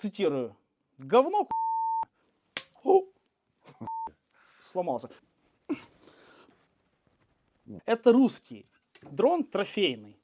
цитирую, говно О! сломался. Это русский дрон трофейный.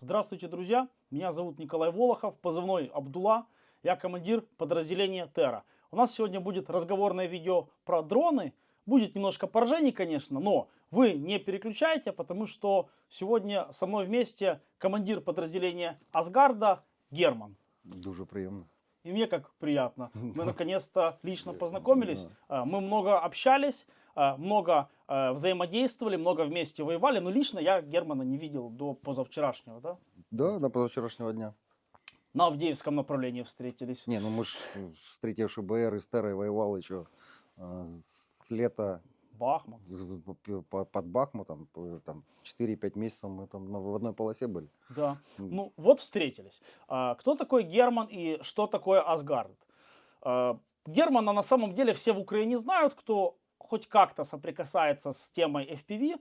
Здравствуйте, друзья. Меня зовут Николай Волохов, позывной Абдула. Я командир подразделения Терра. У нас сегодня будет разговорное видео про дроны. Будет немножко поражений, конечно, но вы не переключайте, потому что сегодня со мной вместе командир подразделения Асгарда Герман. Дуже приємно. И мне как приятно. Мы наконец-то лично познакомились. А, Мы много общались, а, много а, взаимодействовали, много вместе воевали. Но лично я Германа не видел до позавчерашнего, да? Да, до позавчорашнього дня. На Авдеевском направлении встретились. Не, ну мы ж, встретивши БР и Терой, воевал еще с лета Бахмут. под Бахмутом. Там 4-5 месяцев мы там в одной полосе были. Да. Ну, вот встретились. А, Кто такой Герман и что такое Асгард? А, Германа на самом деле все в Украине знают, кто хоть как-то соприкасается с темой FPV.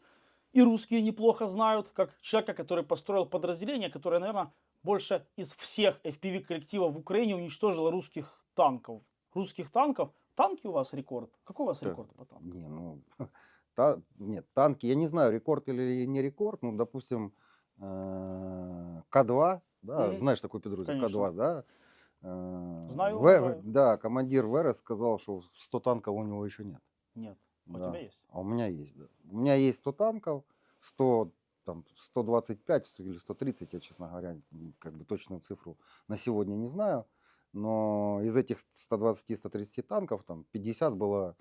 И русские неплохо знают, как человека, который построил подразделение, которое, наверное, больше из всех FPV-коллективов в Украине уничтожило русских танков. Русских танков. Танки у вас рекорд? Какой у вас Так. рекорд по танкам? Не, ну, та, нет, танки, я не знаю, рекорд или не рекорд, ну, допустим, э, К2, да, Мгм. знаешь такой подразделение, Конечно. К2, да? Э, Знаю, В- да, командир ВРС сказал, что 100 танков у него еще нет. Нет. А У Да. тебя есть? А у меня есть, да. У меня есть 100 танков, 100, там, 125 100 или 130, я, честно говоря, как бы точную цифру на сегодня не знаю. Но из этих 120-130 танков, там, 50 было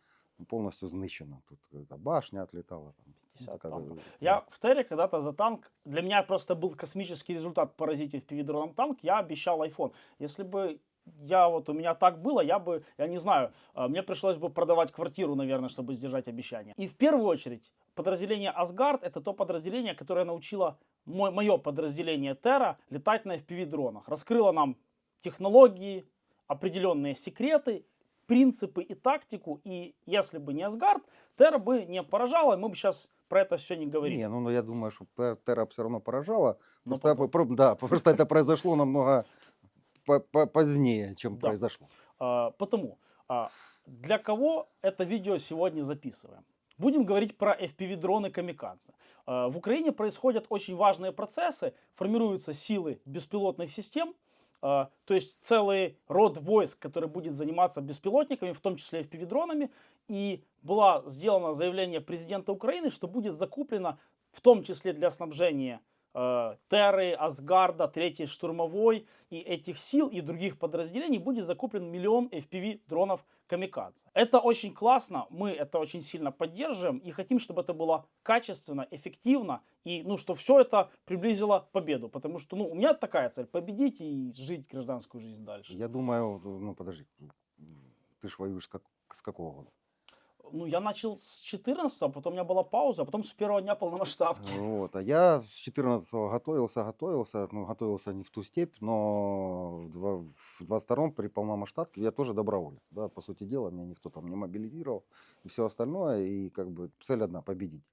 полностью знищено. Тут башня отлетала. Там, 50 такая, танков. э, Я в Терре когда-то за танк, для меня просто был космический результат поразить в дроном танк, я обещал iPhone. Если бы я вот у меня так было, я бы, я не знаю, э, мне пришлось бы продавать квартиру, наверное, чтобы сдержать обещание. И в первую очередь подразделение Асгард это то подразделение, которое научило мой, мое подразделение Терра летать на FPV дронах. Раскрыло нам технологии, определенные секреты, принципы и тактику. И если бы не Асгард, Терра бы не поражала, мы бы сейчас про это все не говорили. Не, ну, ну, я думаю, что Тер- Терра все равно поражала. Но Просто, потом. да, просто это произошло намного по- по- позднее, чем Да. произошло. А, Потому, а, для кого это видео сегодня записываем? Будем говорить про FPV-дроны Камикадзе. А, В Украине происходят очень важные процессы, формируются силы беспилотных систем, то есть целый род войск, который будет заниматься беспилотниками, в том числе FPV-дронами. И было сделано заявление президента Украины, что будет закуплено в том числе для снабжения э, Терры, Асгарда, Третьей штурмовой и этих сил и других подразделений будет закуплен миллион FPV дронов Камикадзе. Это очень классно, мы это очень сильно поддерживаем и хотим, чтобы это было качественно, эффективно и ну, что все это приблизило победу. Потому что ну, у меня такая цель, победить и жить гражданскую жизнь дальше. Я думаю, ну подожди, ты ж воюешь как, с какого года? Ну, я начал с 14 а потом у меня была пауза, а потом с первого дня полномасштабки. Вот, а я с 14 готовился, готовился, ну, готовился не в ту степь, но в два- в 22-м при полномасштабке я тоже доброволец, да, по сути дела, меня никто там не мобилизировал и все остальное, и как бы цель одна, победить.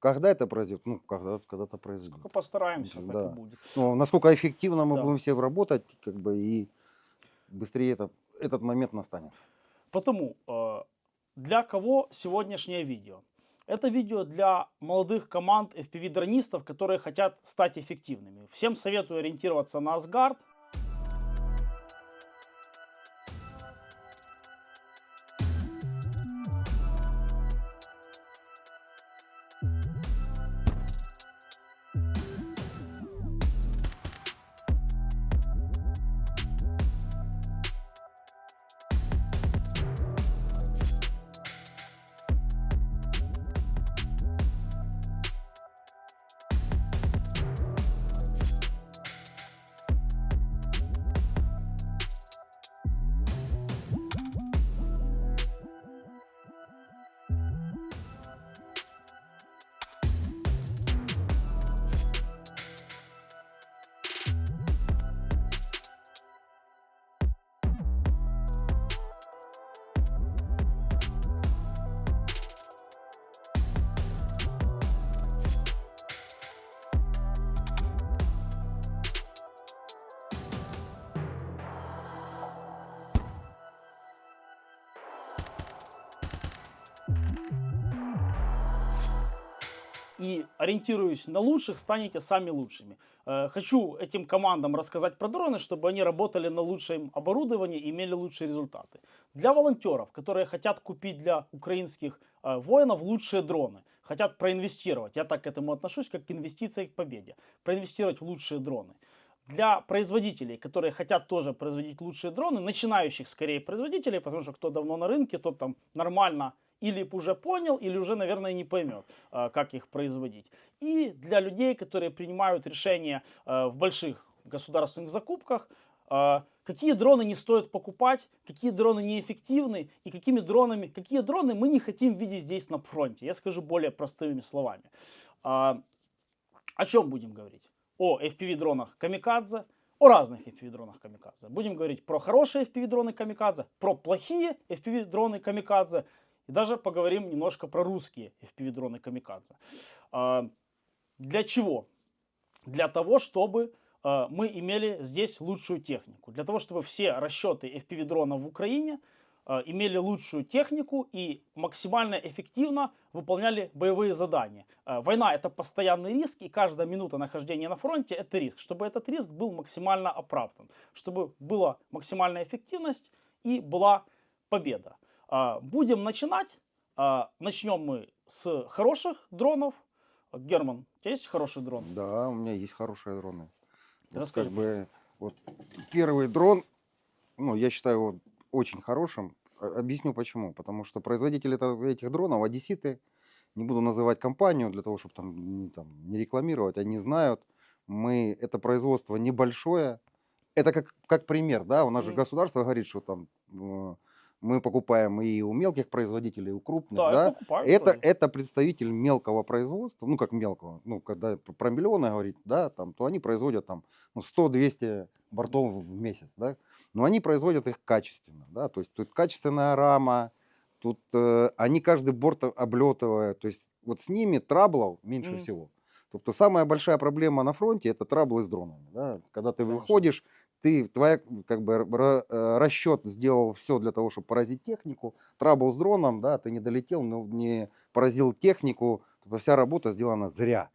Когда это произойдет? Ну, когда, когда-то произойдет. Сколько постараемся, так Да. и будет. Ну, насколько эффективно мы Да. будем все работать, как бы, и быстрее это, этот момент настанет. Потому э, для кого сегодняшнее видео? Это видео для молодых команд FPV-дронистов, которые хотят стать эффективными. Всем советую ориентироваться на Асгард. thank и ориентируясь на лучших, станете сами лучшими. Э, Хочу этим командам рассказать про дроны, чтобы они работали на лучшем оборудовании и имели лучшие результаты. Для волонтеров, которые хотят купить для украинских э, воинов лучшие дроны, хотят проинвестировать, я так к этому отношусь, как к инвестиции к победе, проинвестировать в лучшие дроны. Для производителей, которые хотят тоже производить лучшие дроны, начинающих скорее производителей, потому что кто давно на рынке, тот там нормально или уже понял, или уже, наверное, не поймет, э, как их производить. И для людей, которые принимают решения э, в больших государственных закупках, э, какие дроны не стоит покупать, какие дроны неэффективны и какими дронами, какие дроны мы не хотим видеть здесь на фронте. Я скажу более простыми словами. А, О чем будем говорить? О FPV-дронах Камикадзе, о разных FPV-дронах Камикадзе. Будем говорить про хорошие FPV-дроны Камикадзе, про плохие FPV-дроны Камикадзе и даже поговорим немножко про русские FPV-дроны Камикадзе. А, Для чего? Для того, чтобы э, мы имели здесь лучшую технику. Для того, чтобы все расчеты FPV-дронов в Украине э, имели лучшую технику и максимально эффективно выполняли боевые задания. Война это постоянный риск, и каждая минута нахождения на фронте это риск. Чтобы этот риск был максимально оправдан, чтобы была максимальная эффективность и была победа. А, Будем начинать. А, Начнем мы с хороших дронов. Герман, у тебя есть хороший дрон? Да, у меня есть хорошие дроны. Вот Расскажи, как бы, вот первый дрон, ну, я считаю его очень хорошим. А- Объясню почему. Потому что производители этих дронов, одесситы, не буду называть компанию для того, чтобы там, не- там, не рекламировать, они знают, мы, это производство небольшое. Это как, как пример, да, у нас же государство говорит, что там э, мы покупаем и у мелких производителей, и у крупных, Да, да, я покупаю это, тоже. это представитель мелкого производства, ну как мелкого, ну когда про миллионы говорить, да, там, то они производят там ну, 100-200 бортов в месяц, да, но они производят их качественно, да, то есть тут качественная рама, тут э, они каждый борт облетывают, то есть вот с ними траблов меньше Мгм. всего. Тобто самая большая проблема на фронте это траблы с дронами, да, когда ты Конечно. выходишь, ты твоя как бы э, расчет сделал все для того, чтобы поразить технику, трабл с дроном, да, ты не долетел, но не поразил технику, вся работа сделана зря.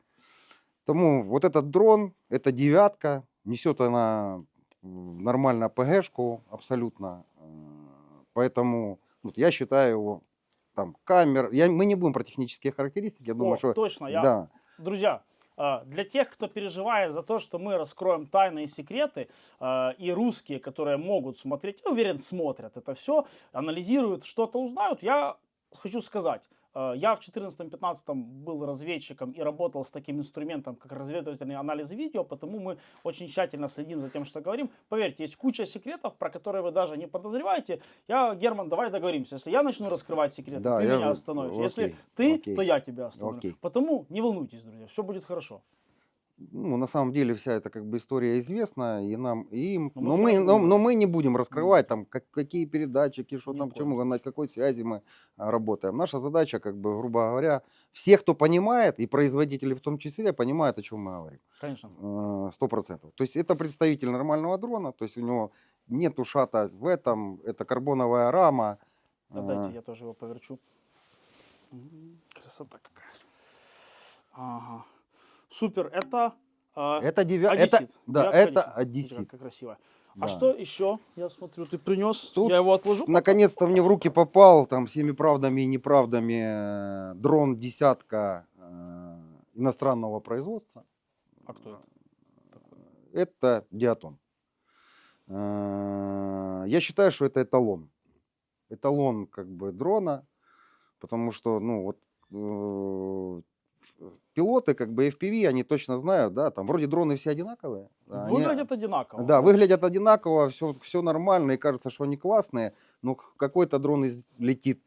Тому вот этот дрон, это девятка, несет она нормально ПГшку абсолютно, э, поэтому вот я считаю его там камер, я, мы не будем про технические характеристики, я думаю, О, что точно, я да, Друзья, для тех, кто переживает за то, что мы раскроем тайные секреты, а, и русские, которые могут смотреть, уверен, смотрят это все, анализируют, что-то узнают, я хочу сказать, а, я в 2014-2015 был разведчиком и работал с таким инструментом, как разведывательный анализ видео, потому мы очень тщательно следим за тем, что говорим. Поверьте, есть куча секретов, про которые вы даже не подозреваете. Я, Герман, давай договоримся. Если я начну раскрывать секреты, Да, ты я- меня остановишь. Если окей, ты, окей, то я тебя остановлю. окей. Потому не волнуйтесь, друзья, все будет хорошо. Ну, на самом деле вся эта как бы история известна, и нам, и им, Но мы но, мы, но, но мы не будем раскрывать там, как, какие передатчики, что Ни там, к чему, на какой связи мы а, работаем. Наша задача, как бы, грубо говоря, все, кто понимает, и производители в том числе, понимают, о чем мы говорим. Конечно. Э, Сто процентов. То есть это представитель нормального дрона, то есть у него нет ушата в этом, это карбоновая рама. Да, дайте я тоже его поверчу. Красота какая. Ага. Супер, это а, Это девя... это, одессит. да, Девятка это Смотри, одессит. Как красиво. да. А что еще? Я смотрю, ты принес. Тут я его отложу. Наконец-то мне в руки попал там всеми правдами и неправдами э, дрон десятка э, иностранного производства. А кто это? Это Диатон. Э, Я считаю, что это эталон. Эталон как бы дрона, потому что, ну вот, э, пилоты как бы FPV, они точно знают, да, там вроде дроны все одинаковые. да, они- Выглядят одинаково. да, выглядят одинаково, все, все нормально, и кажется, что они классные, но какой-то дрон из- летит,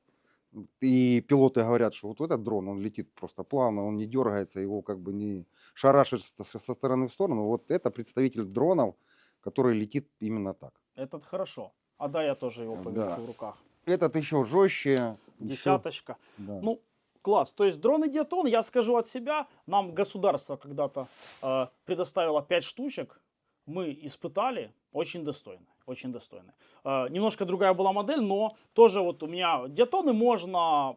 и пилоты говорят, что вот этот дрон, он летит просто плавно, он не дергается, его как бы не шарашит со, стороны в сторону. Вот это представитель дронов, который летит именно так. Этот хорошо. А да, я тоже его Да. поверчу в руках. Этот еще жестче. Десяточка. да. Ну, класс. То есть дроны Диатон, я скажу от себя, нам государство когда-то э, предоставило 5 штучек, мы испытали, очень достойно, очень достойно. Э, немножко другая была модель, но тоже вот у меня Диатоны можно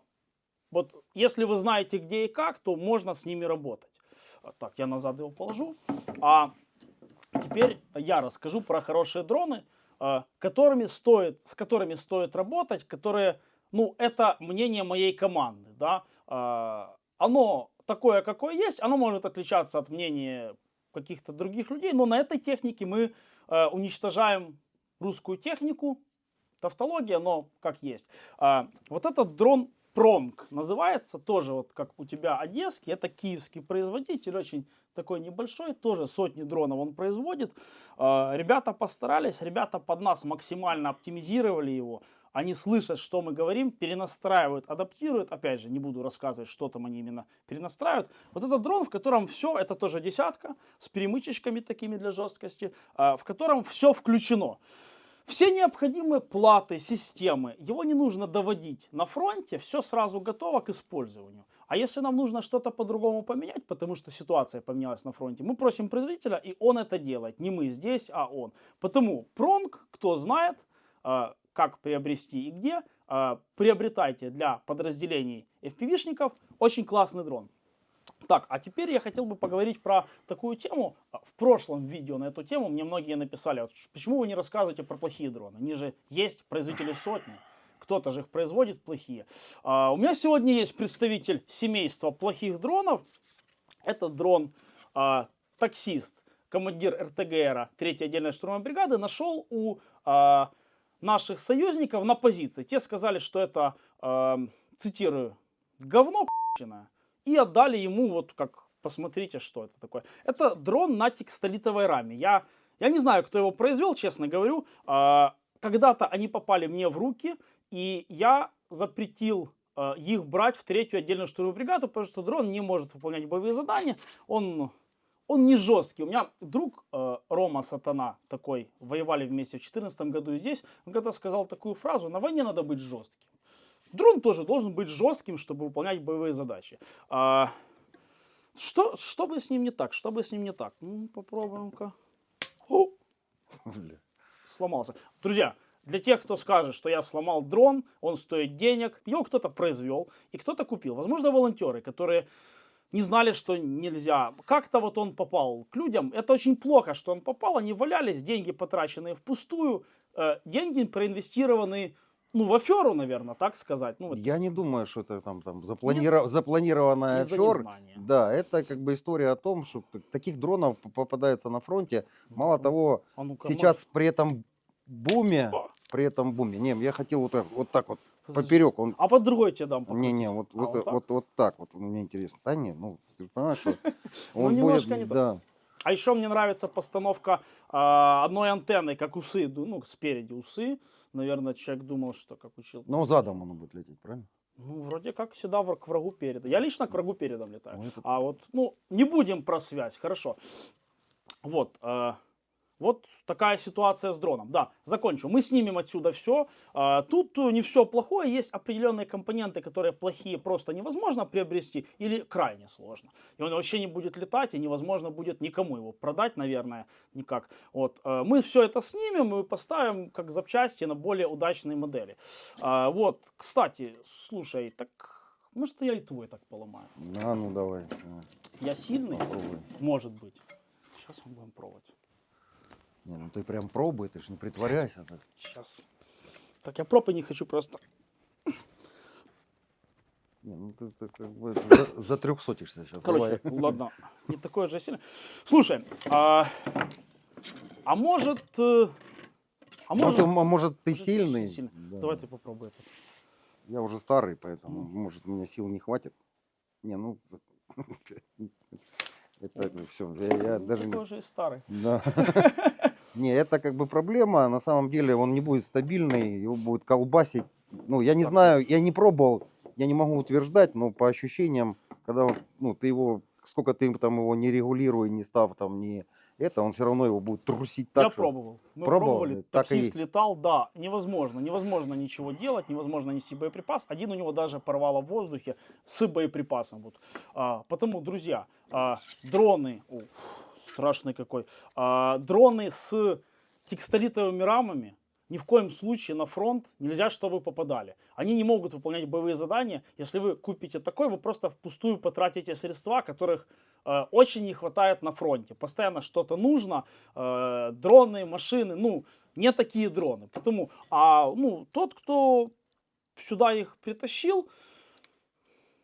Вот если вы знаете, где и как, то можно с ними работать. А, Так, я назад его положу. А теперь я расскажу про хорошие дроны, а, которыми стоит, с которыми стоит работать, которые, ну, это мнение моей команды, да. А, Оно такое, какое есть, оно может отличаться от мнения каких-то других людей, но на этой технике мы э, уничтожаем русскую технику, тавтология, но как есть. А, вот этот дрон Пронг называется, тоже вот как у тебя одесский, это киевский производитель, очень такой небольшой, тоже сотни дронов он производит. А, ребята постарались, ребята под нас максимально оптимизировали его. Они слышат, что мы говорим, перенастраивают, адаптируют. Опять же, не буду рассказывать, что там они именно перенастраивают. Вот этот дрон, в котором все, это тоже десятка, с перемычечками такими для жесткости, а, в котором все включено. Все необходимые платы, системы, его не нужно доводить. На фронте все сразу готово к использованию. А если нам нужно что-то по-другому поменять, потому что ситуация поменялась на фронте, мы просим производителя, и он это делает. Не мы здесь, а он. Потому Пронг, кто знает, а, как приобрести и где, а, приобретайте для подразделений FPV-шников. Очень классный дрон. Так, а теперь я хотел бы поговорить про такую тему. А, В прошлом видео на эту тему мне многие написали, вот, почему вы не рассказываете про плохие дроны? Они же есть, производители сотни. Кто-то же их производит плохие. А, у меня сегодня есть представитель семейства плохих дронов. Это дрон а, таксист, командир РТГРа 3-й отдельной штурмовой бригады, нашел у а, наших союзников на позиции. Те сказали, что это, а, цитирую, говно. И отдали ему вот как, посмотрите, что это такое. Это дрон на текстолитовой раме. Я, я не знаю, кто его произвел, честно говорю. А, Когда-то они попали мне в руки, и я запретил а, их брать в третью отдельную штурмовую бригаду, потому что дрон не может выполнять боевые задания. Он, он не жесткий. У меня друг э, Рома Сатана такой, воевали вместе в 2014 году и здесь, он когда сказал такую фразу, на войне надо быть жестким. Дрон тоже должен быть жестким, чтобы выполнять боевые задачи. А, что, что бы с ним не так? Что бы с ним не так? Ну, попробуем-ка. О, сломался. Друзья, для тех, кто скажет, что я сломал дрон, он стоит денег, его кто-то произвел и кто-то купил. Возможно, волонтеры, которые не знали, что нельзя. Как-то вот он попал к людям. Это очень плохо, что он попал. Они валялись, деньги потраченные впустую, э, деньги проинвестированы, ну, в аферу, наверное, так сказать. Ну, вот Я не думаю, что это там, там запланира- запланированная из-за афер. незнания. Да, это как бы история о том, что таких дронов попадается на фронте. Мало того, А ну-ка, сейчас при этом буме. При этом буме, не, я хотел вот так вот, так вот поперек, он, А под другой тебе дам. покрутить. не, не, вот, А, вот, вот так? вот, вот так вот, мне интересно. Да не, ну, ты понимаешь, что Ну, он будет, да, А еще мне нравится постановка а, одной антенны, как усы, ну, спереди усы. Наверное, человек думал, что как учил. но задом оно будет лететь, правильно? Ну, вроде как всегда к врагу передом. Я лично к врагу передом летаю. Ну, это- А вот, ну, не будем про связь, хорошо. Вот, э, вот такая ситуация с дроном. Да, закончу. Мы снимем отсюда все. тут э, не все плохое. Есть определенные компоненты, которые плохие просто невозможно приобрести или крайне сложно. И он вообще не будет летать, и невозможно будет никому его продать, наверное, никак. Вот, э, мы все это снимем и поставим как запчасти на более удачные модели. А, вот, кстати, слушай, так может я и твой так поломаю? А, ну давай, давай, Я сильный? попробуй. Может быть. Сейчас мы будем пробовать. Не, ну ты прям пробуй, ты ж не притворяйся. так. Сейчас. Так, я пропы не хочу просто. Не, ну ты, ты как бы за, затрехсотишься сейчас. Короче, ладно. Не такое же сильное. Слушай, а, а может... э, А Может, может... м- может ты может, ты сильный? сильный. Да. Давай ты попробуй это. Я уже старый, поэтому, может, у меня сил не хватит. Не, ну, это все, я, я Ну, даже ты и старый. Да. Не, это как бы проблема. На самом деле он не будет стабильный, его будет колбасить. Ну, я не знаю, я не пробовал, я не могу утверждать, но по ощущениям, когда ну, ты его, сколько ты там его не регулируй, не став там, не это, он все равно его будет трусить так, я что- пробовал. Мы Пробовал? пробовали. Так и Таксист есть. летал, да. Невозможно. Невозможно ничего делать, невозможно нести боеприпас. Один у него даже порвало в воздухе с боеприпасом. Вот. А, потому, друзья, а, дроны, о, страшный какой, а, дроны с текстолитовыми рамами, ни в коем случае на фронт нельзя, чтобы попадали. Они не могут выполнять боевые задания. Если вы купите такой, вы просто впустую потратите средства, которых э, очень не хватает на фронте. Постоянно что-то нужно, э, дроны, машины, ну, не такие дроны. Потому, а ну, тот, кто сюда их притащил,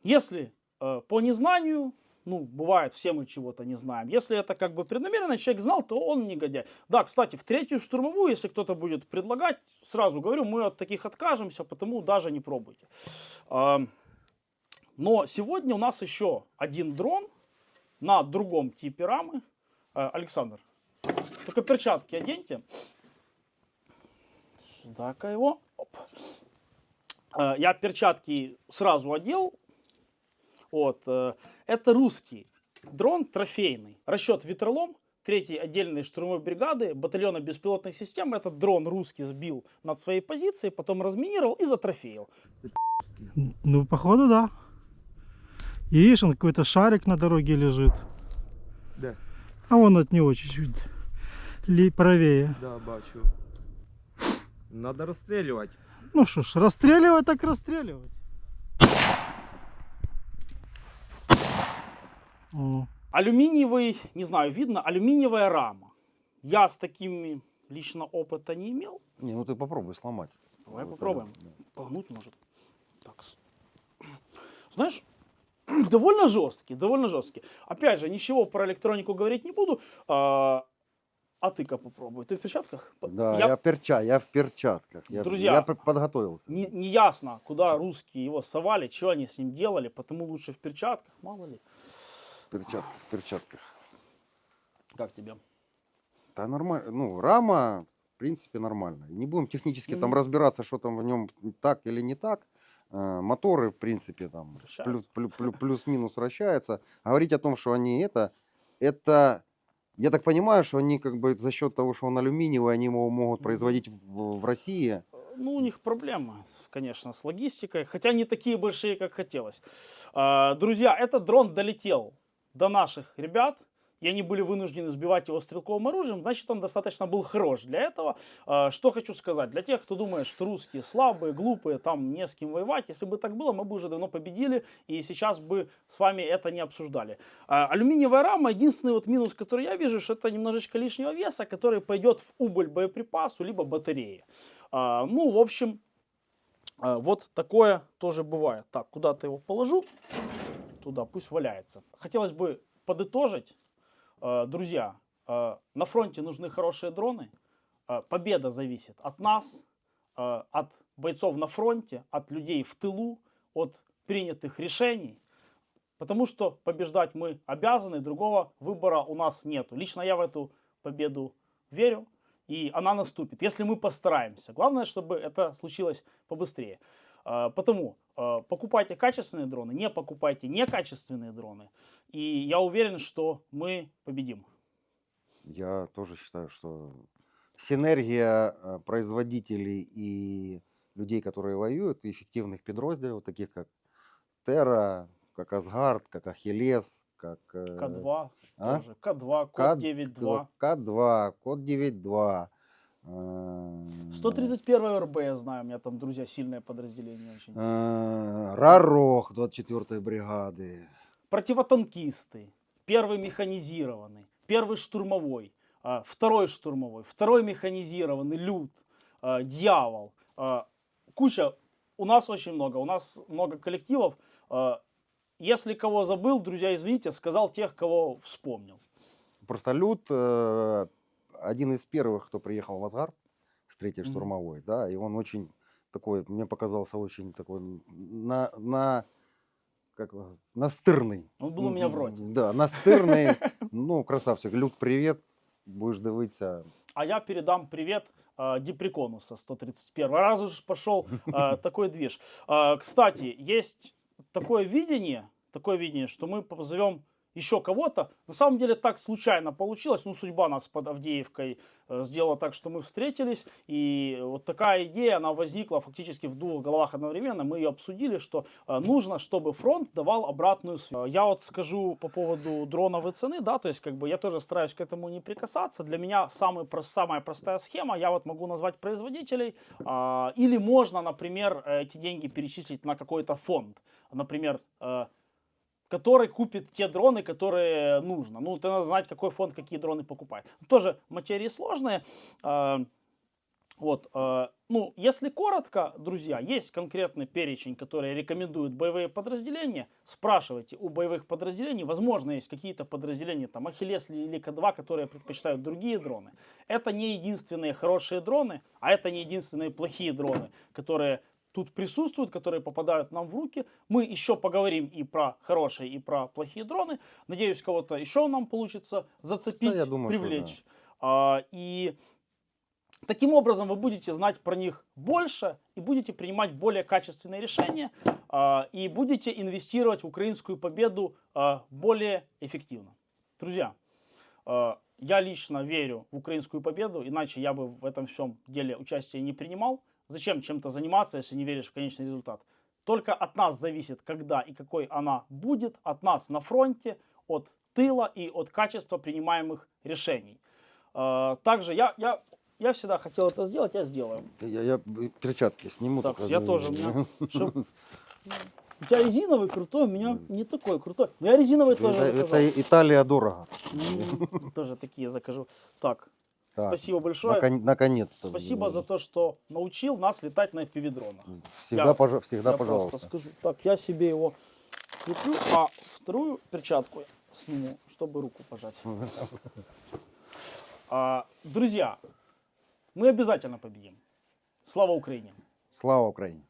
если э, по незнанию, ну, бывает, все мы чего-то не знаем. Если это как бы преднамеренно человек знал, то он негодяй. Да, кстати, в третью штурмовую, если кто-то будет предлагать, сразу говорю, мы от таких откажемся, потому даже не пробуйте. А, Но сегодня у нас еще один дрон на другом типе рамы. Э, Александр, только перчатки оденьте. Сюда-ка его. Оп. Э, Я перчатки сразу одел. Вот. э, Это русский дрон трофейный. Расчет ветролом. Третьей отдельной штурмовой бригады батальона беспилотных систем. Этот дрон русский сбил над своей позицией, потом разминировал и затрофеил. Ну, походу, да. И видишь, он какой-то шарик на дороге лежит. Де? А вон от него чуть-чуть ли правее. Да, бачу. Надо розстрілювати. Ну что ж, расстреливать так расстреливать. Алюминиевый, не знаю, видно, алюминиевая рама. Я с такими лично опыта не имел. Не, ну ты попробуй сломать. Давай Вот попробуем. это, да. Погнуть может. Так. Знаешь, довольно жесткий, довольно жесткий. Опять же, ничего про электронику говорить не буду. А, а ты-ка попробуй. Ты в перчатках? Да, Я- я, в перча, я в перчатках. Я, Друзья, я подготовился. Не, не ясно, куда русские его совали, что они с ним делали, потому лучше в перчатках, мало ли. В перчатках, перчатках. Как тебе? Да нормально. Ну, рама, в принципе, нормально. Не будем технически там Мгм. разбираться, что там в нем так или не так. Э, Моторы, в принципе, там Вращаются. плюс, плю- плю- плюс-минус вращаются. Говорить о том, что они это, это, я так понимаю, что они как бы за счет того, что он алюминиевый, они его могут производить в, в России. Ну, у них проблемы, с- конечно, с логистикой, хотя не такие большие, как хотелось. А, Друзья, этот дрон долетел до наших ребят, и они были вынуждены сбивать его стрелковым оружием, значит, он достаточно был хорош для этого. А, Что хочу сказать, для тех, кто думает, что русские слабые, глупые, там не с кем воевать, если бы так было, мы бы уже давно победили, и сейчас бы с вами это не обсуждали. А, Алюминиевая рама, единственный вот минус, который я вижу, что это немножечко лишнего веса, который пойдет в убыль боеприпасу, либо батареи. А, ну, в общем, вот такое тоже бывает. Так, куда-то его положу, туда пусть валяется. Хотелось бы подытожить, А, друзья, а, на фронте нужны хорошие дроны. А, Победа зависит от нас, от бойцов на фронте, от людей в тылу, от принятых решений. Потому что побеждать мы обязаны, другого выбора у нас нету. Лично я в эту победу верю, и она наступит, если мы постараемся. Главное, чтобы это случилось побыстрее. А, Потому а, покупайте качественные дроны, не покупайте некачественные дроны. И я уверен, что мы победим. Я тоже считаю, что синергия э, производителей и людей, которые воюют, и эффективных подразделов, таких как Терра, как Асгард, как Ахиллес, как э, К2 а? тоже. К2, К- код 9.2. К2, код 9.2. э, 131 РБ, я знаю, у меня там, друзья, сильное подразделение очень. э, Рарох 24-й бригады. Противотанкисты, первый механизированный, первый штурмовой, а, второй штурмовой, второй механизированный, люд, а, дьявол. а, Куча, у нас очень много, у нас много коллективов. Если кого забыл, друзья, извините, сказал тех, кого вспомнил. Просто Люд э, один из первых, кто приехал в Асгард с третьей Мгм. штурмовой, да, и он очень такой, мне показался очень такой на, на как настырный. Он был у меня в роте. Да, настырный. Ну, красавчик. Люд, привет. Будешь дивитися. А я передам привет э, Деприкону со 131. Раз уж пошел э, такой движ. Э, кстати, есть такое видение, такое видение, что мы позовем еще кого-то. На самом деле так случайно получилось. Ну, судьба нас под Авдеевкой э, сделала так, что мы встретились. И вот такая идея, она возникла фактически в двух головах одновременно. Мы ее обсудили, что э, нужно, чтобы фронт давал обратную связь. Я вот скажу по поводу дроновой цены, да, то есть как бы я тоже стараюсь к этому не прикасаться. Для меня самый, самая простая схема, я вот могу назвать производителей, а, или можно, например, э, эти деньги перечислить на какой-то фонд. Например, который купит те дроны, которые нужно. Ну, ты надо знать, какой фонд какие дроны покупает. Тоже материи сложные. А, Вот, э, ну, если коротко, друзья, есть конкретный перечень, который рекомендуют боевые подразделения. Спрашивайте у боевых подразделений. Возможно, есть какие-то подразделения, там, Ахиллес или К2, которые предпочитают другие дроны. Это не единственные хорошие дроны, а это не единственные плохие дроны, которые тут присутствуют, которые попадают нам в руки. Мы еще поговорим и про хорошие, и про плохие дроны. Надеюсь, кого-то еще нам получится зацепить, Да, думаю, что привлечь. А, и таким образом вы будете знать про них больше и будете принимать более качественные решения а, и будете инвестировать в украинскую победу а, более эффективно. Друзья, а, я лично верю в украинскую победу, иначе я бы в этом всем деле участие не принимал. Зачем чем-то заниматься, если не веришь в конечный результат? Только от нас зависит, когда и какой она будет, от нас на фронте, от тыла и от качества принимаемых решений. Э, Также я, я, я всегда хотел это сделать, я сделаю. Я, я перчатки сниму. Так, я тоже, у меня чтоб- У тебя резиновый крутой, у меня не такой крутой. Но я резиновый тоже Это, заказал. это Италия дорого. Тоже такие закажу. Так, Так, спасибо большое. Након- наконец-то. Спасибо за то, что научил нас летать на FPV-дронах. Всегда, Я- пожа- всегда я пожалуйста. просто скажу. Так, я себе его куплю, а вторую перчатку я сниму, чтобы руку пожать. А, друзья, мы обязательно победим. Слава Украине! Слава Украине.